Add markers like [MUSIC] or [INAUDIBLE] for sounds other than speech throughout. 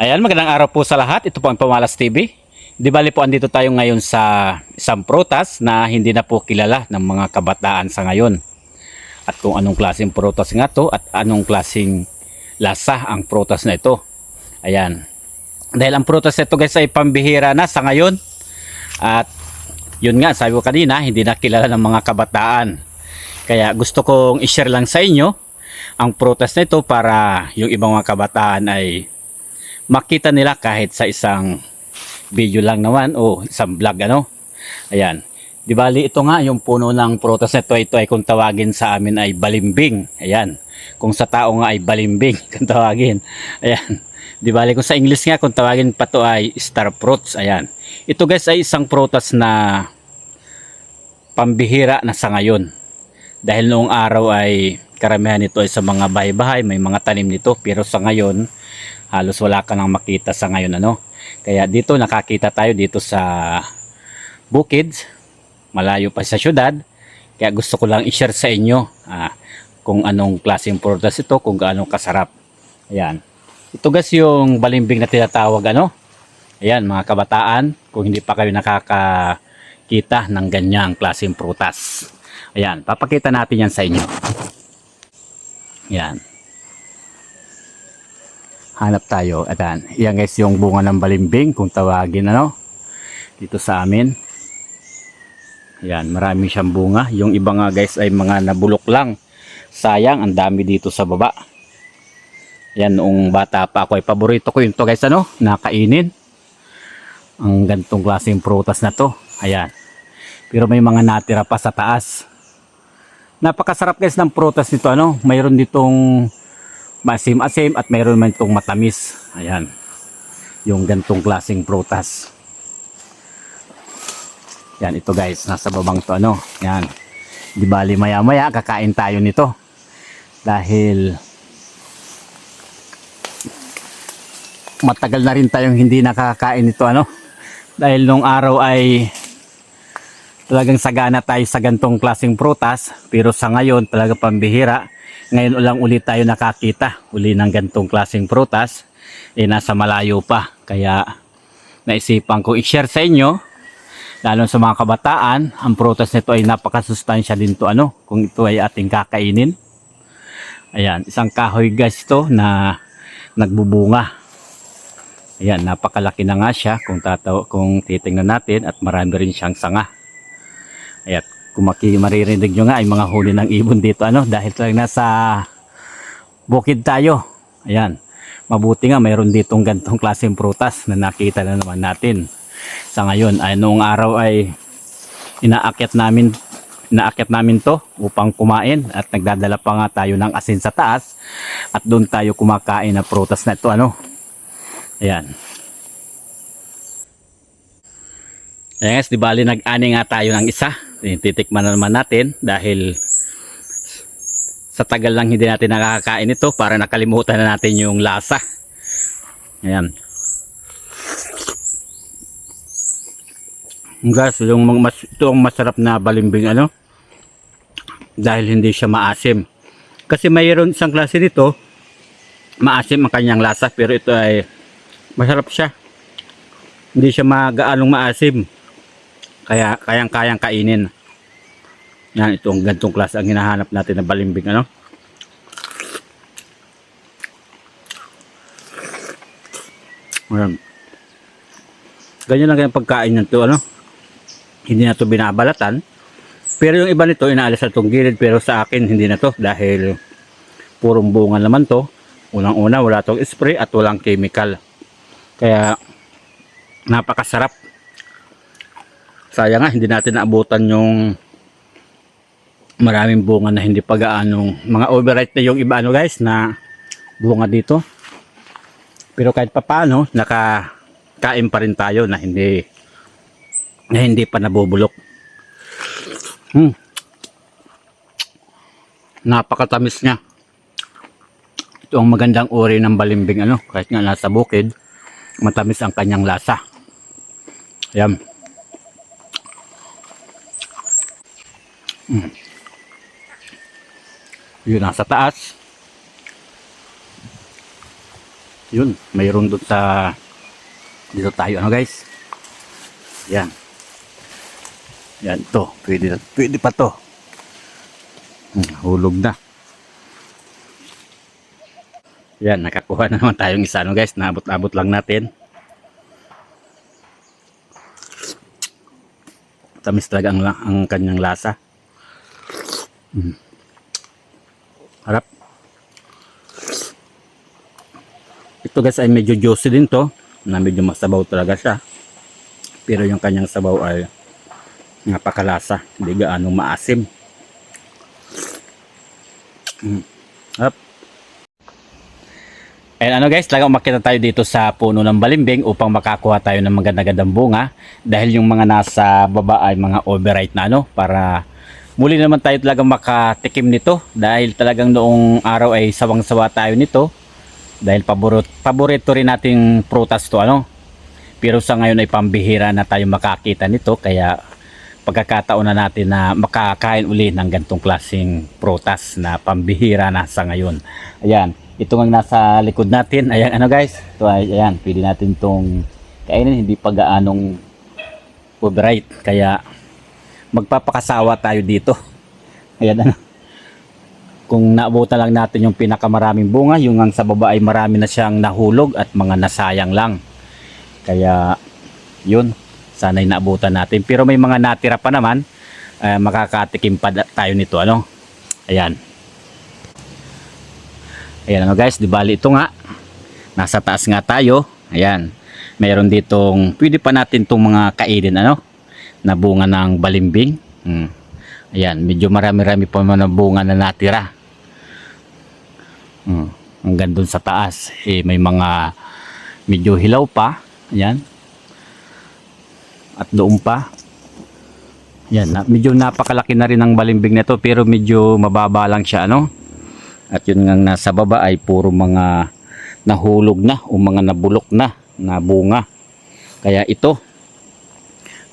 Ayan, magandang araw po sa lahat. Ito po ang Pamalas TV. Di bali po andito tayo ngayon sa isang prutas na hindi na po kilala ng mga kabataan sa ngayon. At kung anong klaseng prutas nga to at anong klaseng lasa ang prutas na ito. Ayan. Dahil ang prutas na ito guys ay pambihira na sa ngayon. At yun nga, sabi ko kanina, hindi na kilala ng mga kabataan. Kaya gusto kong i-share lang sa inyo ang prutas na ito para yung ibang mga kabataan ay makita nila kahit sa isang video lang naman o isang vlog ano. Ayan. Di bali ito nga yung puno ng prutas na ito, ay kung tawagin sa amin ay balimbing. Ayan. Kung sa tao nga ay balimbing [LAUGHS] kung tawagin. Ayan. Di bali kung sa English nga kung tawagin pa to ay star fruits. Ayan. Ito guys ay isang prutas na pambihira na sa ngayon. Dahil noong araw ay karamihan nito ay sa mga bahay-bahay, may mga tanim nito. Pero sa ngayon, halos wala ka nang makita sa ngayon ano. Kaya dito nakakita tayo dito sa bukid, malayo pa sa syudad. Kaya gusto ko lang i-share sa inyo ah, kung anong klaseng prutas ito, kung gaano kasarap. Ayan. Ito guys yung balimbing na tinatawag ano. Ayan mga kabataan, kung hindi pa kayo nakakakita ng ganyang klaseng prutas. Ayan, papakita natin yan sa inyo. Ayan. Hanap tayo. Ayan. Yan guys yung bunga ng balimbing kung tawagin ano. Dito sa amin. Ayan, marami siyang bunga. Yung iba nga guys ay mga nabulok lang. Sayang, ang dami dito sa baba. Yan, noong bata pa ako ay paborito ko yun to guys ano, nakainin. Ang gantong klaseng prutas na to. Ayan. Pero may mga natira pa sa taas. Napakasarap guys ng prutas nito ano. Mayroon ditong masim-asim at mayroon man itong matamis. Ayan. Yung gantong klaseng prutas. Yan ito guys, nasa babang to ano. Yan. Di bali maya maya kakain tayo nito. Dahil matagal na rin tayong hindi nakakain nito ano. Dahil nung araw ay talagang sagana tayo sa gantong klaseng prutas pero sa ngayon talaga pambihira. Ngayon lang ulit tayo nakakita uli ng gantong klaseng prutas eh nasa malayo pa. Kaya naisipan ko i-share sa inyo lalo sa mga kabataan ang prutas nito ay napakasustansya din to ano kung ito ay ating kakainin. Ayan isang kahoy guys to na nagbubunga. Ayan napakalaki na nga siya kung, tataw kung titingnan natin at marami rin siyang sanga kung maririnig nyo nga ay mga huli ng ibon dito ano dahil talagang nasa bukid tayo. Ayan. Mabuti nga mayroon ditong gantong klaseng prutas na nakita na naman natin. Sa ngayon ay noong araw ay inaakyat namin inaakyat namin to upang kumain at nagdadala pa nga tayo ng asin sa taas at doon tayo kumakain na prutas na ito ano. Ayan. Ayan guys, di bali nag-ani nga tayo ng isa. Titikman na naman natin dahil sa tagal lang hindi natin nakakain ito para nakalimutan na natin yung lasa. Ayan. Guys, yung mas, ito ang masarap na balimbing ano dahil hindi siya maasim. Kasi mayroon isang klase nito maasim ang kanyang lasa pero ito ay masarap siya. Hindi siya magaanong maasim. Kaya kayang-kayang kainin. Yan, itong gantong klase ang hinahanap natin na balimbing ano. Ayan. Ganyan lang yung pagkain nito ano. Hindi na to binabalatan. Pero yung iba nito inaalis sa itong gilid pero sa akin hindi na to dahil purong bunga naman to. Unang-una wala tong spray at walang chemical. Kaya napakasarap sayang nga hindi natin naabutan yung maraming bunga na hindi pa gaanong mga overripe na yung iba ano guys na bunga dito. Pero kahit pa paano nakakain pa rin tayo na hindi na hindi pa nabubulok. Hmm. napakatamis niya. Ito ang magandang uri ng balimbing ano kahit nga nasa bukid matamis ang kanyang lasa. Yan Mm. Yun nasa taas. Yun, mayroon doon sa dito tayo ano guys. Yan. Yan to, pwede pwede pa to. Hmm, hulog na. Yan, nakakuha na naman tayong isa ano guys, naabot-abot lang natin. Tamis talaga ang, ang kanyang lasa. Mm. Harap. Ito guys ay medyo juicy din to. Na medyo masabaw talaga siya. Pero yung kanyang sabaw ay napakalasa. Hindi gaano maasim. Mm. Harap. And ano guys, talagang umakita tayo dito sa puno ng balimbing upang makakuha tayo ng maganda-gandang bunga dahil yung mga nasa baba ay mga overripe na ano para muli naman tayo talagang makatikim nito dahil talagang noong araw ay sawang-sawa tayo nito dahil paborito, paborito rin nating prutas to ano pero sa ngayon ay pambihira na tayo makakita nito kaya pagkakataon na natin na makakain uli ng gantong klaseng prutas na pambihira na sa ngayon. Ayan, ito ang nasa likod natin. Ayan, ano guys? Ito ay, ayan, pwede natin tong kainin. Hindi pa gaanong overripe. Kaya magpapakasawa tayo dito. [LAUGHS] Ayan, ano. Kung naabutan lang natin yung pinakamaraming bunga, yung ang sa baba ay marami na siyang nahulog at mga nasayang lang. Kaya, yun, sana'y naabutan natin. Pero may mga natira pa naman, eh, makakatikim pa tayo nito, ano? Ayan. Ayan ano guys, di bali ito nga. Nasa taas nga tayo. Ayan. Mayroon ditong, pwede pa natin itong mga kainin, ano? Na bunga ng balimbing. Hmm. Ayan, medyo marami-rami pa mga bunga na natira. Hmm. Hanggang dun sa taas. Eh, may mga medyo hilaw pa. Ayan. At doon pa. Yan, na, medyo napakalaki na rin ang balimbing na to pero medyo mababa lang siya ano. At yun nga nasa baba ay puro mga nahulog na o mga nabulok na na bunga. Kaya ito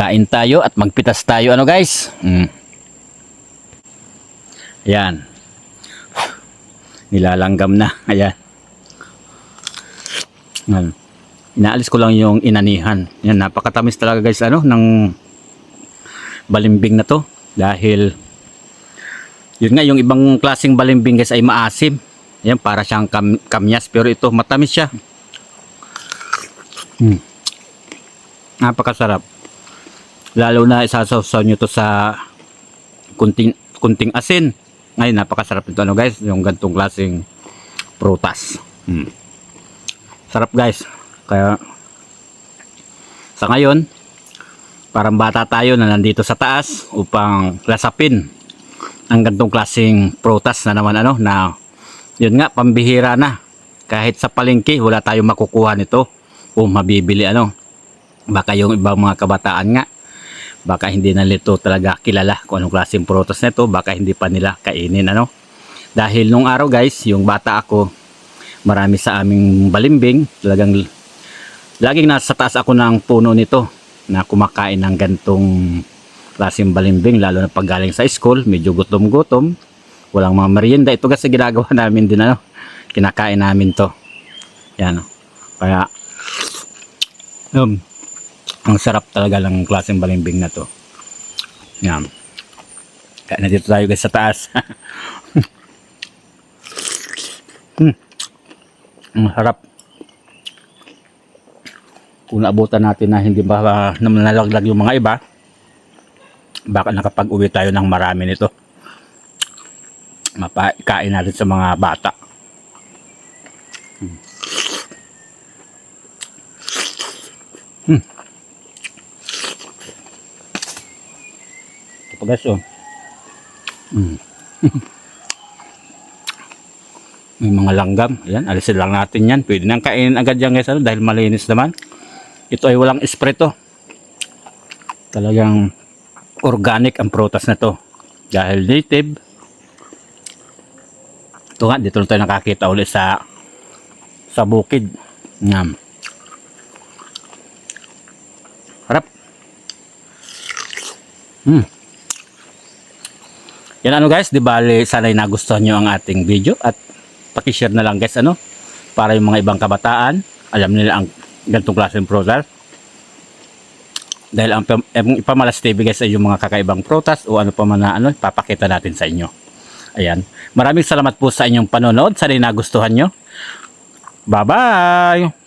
kain tayo at magpitas tayo ano guys. Mm. Yan. Nilalanggam na. [LAUGHS] Ayan. Yan. Inaalis ko lang yung inanihan. Yan, napakatamis talaga guys ano ng balimbing na to dahil yun nga yung ibang klaseng balimbing guys ay maasim. Yan para siyang kam kamyas pero ito matamis siya. Hmm. Napakasarap. Lalo na isasawsaw nyo to sa kunting kunting asin. Ngayon napakasarap ito ano guys, yung gantong klaseng prutas. Hmm. Sarap guys. Kaya sa ngayon, parang bata tayo na nandito sa taas upang lasapin ang gantong klaseng prutas na naman ano na yun nga pambihira na kahit sa palengke wala tayong makukuha nito o mabibili ano baka yung ibang mga kabataan nga baka hindi na nito talaga kilala kung anong klaseng prutas nito. Baka hindi pa nila kainin ano? Dahil nung araw guys yung bata ako marami sa aming balimbing talagang laging nasa taas ako ng puno nito na kumakain ng gantong klaseng balimbing lalo na pag galing sa school medyo gutom-gutom. Walang mga merienda. Ito kasi ginagawa [LAUGHS] namin din ano? Kinakain namin to. Yan oh. kaya um, ang sarap talaga ng klaseng balimbing na to yan kaya na dito tayo guys sa taas [LAUGHS] hmm. ang harap kung naabutan natin na hindi ba na nalaglag yung mga iba baka nakapag-uwi tayo ng marami nito mapakain natin sa mga bata hmm. Hmm. Ito pa guys oh. Hmm. [LAUGHS] May mga langgam. Ayan, alisin lang natin yan. Pwede nang kainin agad yan guys ano, dahil malinis naman. Ito ay walang spray to. Talagang organic ang prutas na to. Dahil native. Ito nga, dito tayo nakakita ulit sa sa bukid. Ngam. Harap. Hmm. Yan ano guys, di bali sana'y nagustuhan nyo ang ating video at pakishare na lang guys ano para yung mga ibang kabataan alam nila ang ganitong klaseng prutas. Dahil ang, pam- ang ipamalas TV guys ay yung mga kakaibang prutas o ano pa man na ano, papakita natin sa inyo. Ayan. Maraming salamat po sa inyong panonood. Sana nagustuhan nyo. Bye-bye!